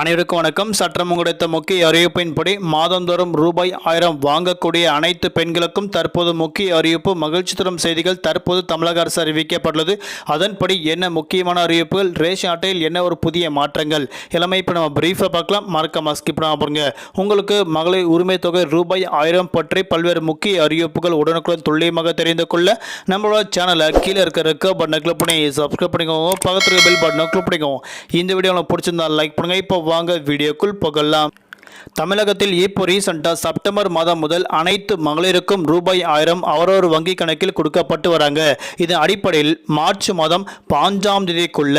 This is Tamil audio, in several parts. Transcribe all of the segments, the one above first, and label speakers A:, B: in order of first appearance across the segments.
A: அனைவருக்கும் வணக்கம். சற்றம் கிடைத்த முக்கிய அறிவிப்பின்படி மாதந்தோறும் ரூபாய் ஆயிரம் வாங்கக்கூடிய அனைத்து பெண்களுக்கும் தற்போது முக்கிய அறிவிப்பு மகிழ்ச்சி தரும் செய்திகள் தற்போது தமிழக அரசு அறிவிக்கப்பட்டுள்ளது. அதன்படி என்ன முக்கியமான அறிவிப்புகள் ரேஷன் அட்டையில் என்ன ஒரு புதிய மாற்றங்கள்? எல்லாமே இப்போ நம்ம பிரீஃபாக பார்க்கலாம். மறக்காம ஸ்கிப் பண்ணாம பாருங்க உங்களுக்கு மகளிர் உரிமை தொகை ரூபாய் ஆயிரம் பற்றி பல்வேறு முக்கிய அறிவிப்புகள் உடனுக்குடன் துல்லியமாக தெரிந்து கொள்ள நம்மளோட சேனலை கீழே இருக்க ரெக்க பட்டனை கிளிக் பண்ணி சப்ஸ்கிரைப் பண்ணிக்கோங்க. பக்கத்தில் பெல் பட்டனை கிளிக் பண்ணிக்கோங்க. இந்த வீடியோ உங்களுக்கு பிடிச்சிருந்தா லைக் பண்ணுங்கள் இப்போ வாங்க வீடியோக்குள் போகலாம். தமிழகத்தில் இப்போ ரீசெண்டாக செப்டம்பர் மாதம் முதல் அனைத்து மகளிருக்கும் ரூபாய் ஆயிரம் அவரவர் வங்கி கணக்கில் கொடுக்கப்பட்டு வராங்க. இதன் அடிப்படையில் மார்ச் மாதம் பாஞ்சாம் தேதிக்குள்ள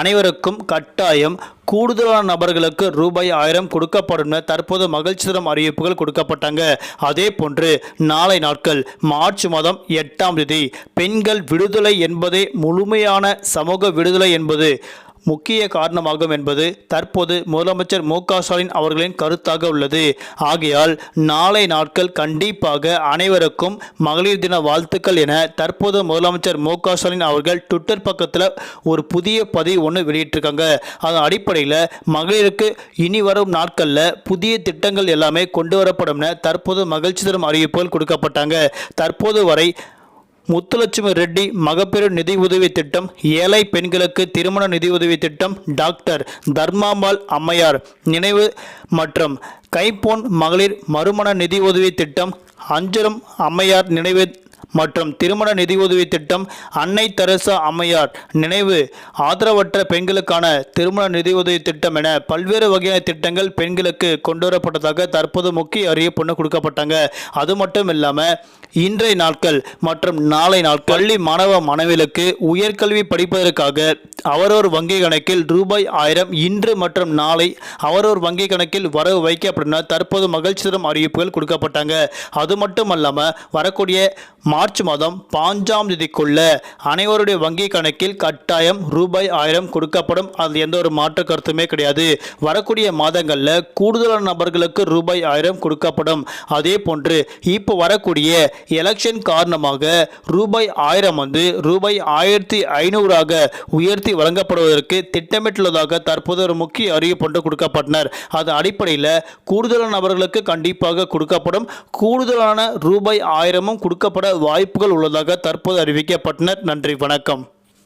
A: அனைவருக்கும் கட்டாயம் கூடுதலான நபர்களுக்கு ரூபாய் ஆயிரம் கொடுக்கப்படும் என தற்போது மகிழ்ச்சிதரம் அறிவிப்புகள் கொடுக்கப்பட்டாங்க. அதே போன்று நாளை நாட்கள் மார்ச் மாதம் எட்டாம் தேதி பெண்கள் விடுதலை என்பதே முழுமையான சமூக விடுதலை என்பது முக்கிய காரணமாகும் என்பது தற்போது முதலமைச்சர் மு க ஸ்டாலின் அவர்களின் கருத்தாக உள்ளது. ஆகையால் நாளை நாட்கள் கண்டிப்பாக அனைவருக்கும் மகளிர் தின வாழ்த்துக்கள் என தற்போது முதலமைச்சர் மு க ஸ்டாலின் அவர்கள் ட்விட்டர் பக்கத்தில் ஒரு புதிய பதிவு ஒன்று வெளியிட்டிருக்காங்க. அதன் அடிப்படையில் மகளிருக்கு இனி வரும் நாட்களில் புதிய திட்டங்கள் எல்லாமே கொண்டு வரப்படும் என தற்போது மகிழ்ச்சி தரும் அறிவிப்புகள் கொடுக்கப்பட்டாங்க. தற்போது வரை முத்துலட்சுமி ரெட்டி மகப்பேறு நிதி உதவி திட்டம் ஏழை பெண்களுக்கு திருமண நிதி உதவி திட்டம் டாக்டர் தர்மாம்பாள் அம்மையார் நினைவு மற்றும் கைப்போன் மகளிர் மறுமண நிதி உதவி திட்டம் அஞ்சரம் அம்மையார் நினைவு மற்றும் திருமண நிதியுதவி திட்டம் அன்னை தெரசா அம்மையார் நினைவு. ஆதரவற்ற பெண்களுக்கான திருமண நிதியுதவி திட்டம் என பல்வேறு வகையான திட்டங்கள் பெண்களுக்கு கொண்டு வரப்பட்டதாக தற்போது முக்கிய அறிவிப்பு ஒன்று கொடுக்கப்பட்டாங்க. அது மட்டும் இல்லாமல் இன்றைய நாட்கள் மற்றும் நாளை நாள் பள்ளி மாணவ மாணவிகளுக்கு உயர்கல்வி படிப்பதற்காக அவரோர் வங்கி கணக்கில் ரூபாய் ஆயிரம் இன்று மற்றும் நாளை அவரோர் வங்கி கணக்கில் வரவு வைக்கப்படும் தற்போது மகிழ்ச்சி தரும் அறிவிப்புகள் கொடுக்கப்பட்டாங்க. அது மட்டும் அல்லாமல் வரக்கூடிய மார்ச் மாதம் பாஞ்சாம் தேதிக்குள்ள அனைவருடைய வங்கி கணக்கில் கட்டாயம் ரூபாய் ஆயிரம் கொடுக்கப்படும். அது எந்த ஒரு மாற்று கருத்துமே கிடையாது. வரக்கூடிய மாதங்களில் கூடுதலான நபர்களுக்கு ரூபாய் ஆயிரம் கொடுக்கப்படும். அதே போன்று இப்போ வரக்கூடிய எலெக்ஷன் காரணமாக ரூபாய் ஆயிரம் வந்து ரூபாய் ஆயிரத்தி ஐநூறாக உயர்த்தி வழங்கப்படுவதற்கு திட்டமிட்டுள்ளதாக தற்போது ஒரு முக்கிய அறிவிப்பு ஒன்று கொடுக்கப்பட்டனர். அது அடிப்படையில் கூடுதலான நபர்களுக்கு கண்டிப்பாக கொடுக்கப்படும். கூடுதலான ரூபாய் ஆயிரமும் கொடுக்கப்பட வாய்ப்புகள் உள்ளதாக தற்போது அறிவிக்கப்பட்டனர். நன்றி வணக்கம்.